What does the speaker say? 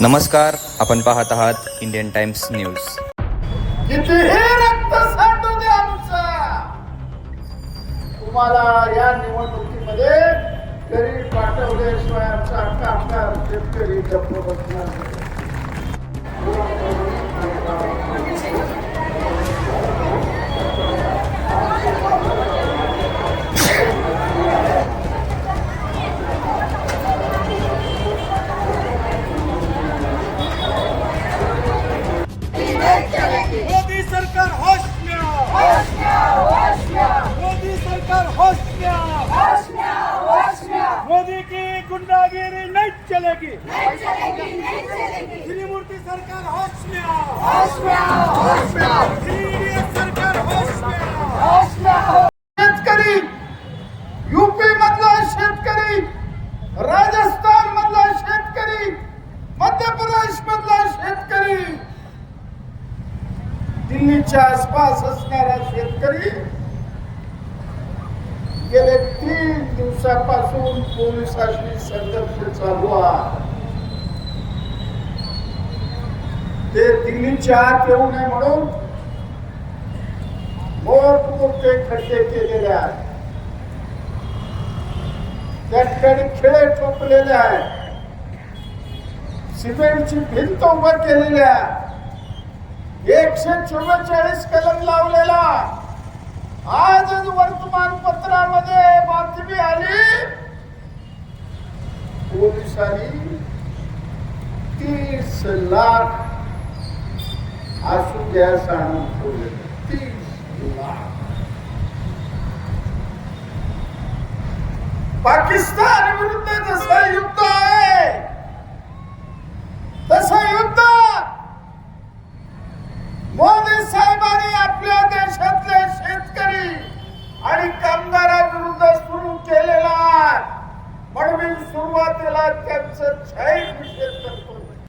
नमस्कार आपण पाहत आहात इंडियन टाइम्स न्यूज. कितीही रक्त सांडू दे आमचा. तुम्हाला या निवडणुकीमध्ये घरी पाठवल्याशिवाय आमचा आमचा शेतकरी गप्प बसणार चलेगी। त्रिमूर्ति सरकार होश में आओ। TDS सरकार होश में आओ युपी मधला शेतकरी राजस्थान मधला मध्य प्रदेश मधला आसपास असणारा शेतकरी तीन दिवसापासून पोलिसांशी संघर्ष चालू आहे ते दिल्लीच्या आत येऊ नये म्हणून मोठमोठे खड्डे केलेले आहेत. त्या ठिकाणी खेळ ठोकलेले आहेत. सिमेंटची भिंत उभं केलेली आहे. एकशे चव्वेचाळीस कलम लावलेला. पोलिसांनी तीस लाख आसू गॅस आणून ठेवले. तीस लाख. पाकिस्तान विरुद्ध जसं युद्ध आहे तसं युद्ध मोदी साहेबांनी आपल्या देशातले सुरुवातीला त्यांचं जाहीर विषय करतो.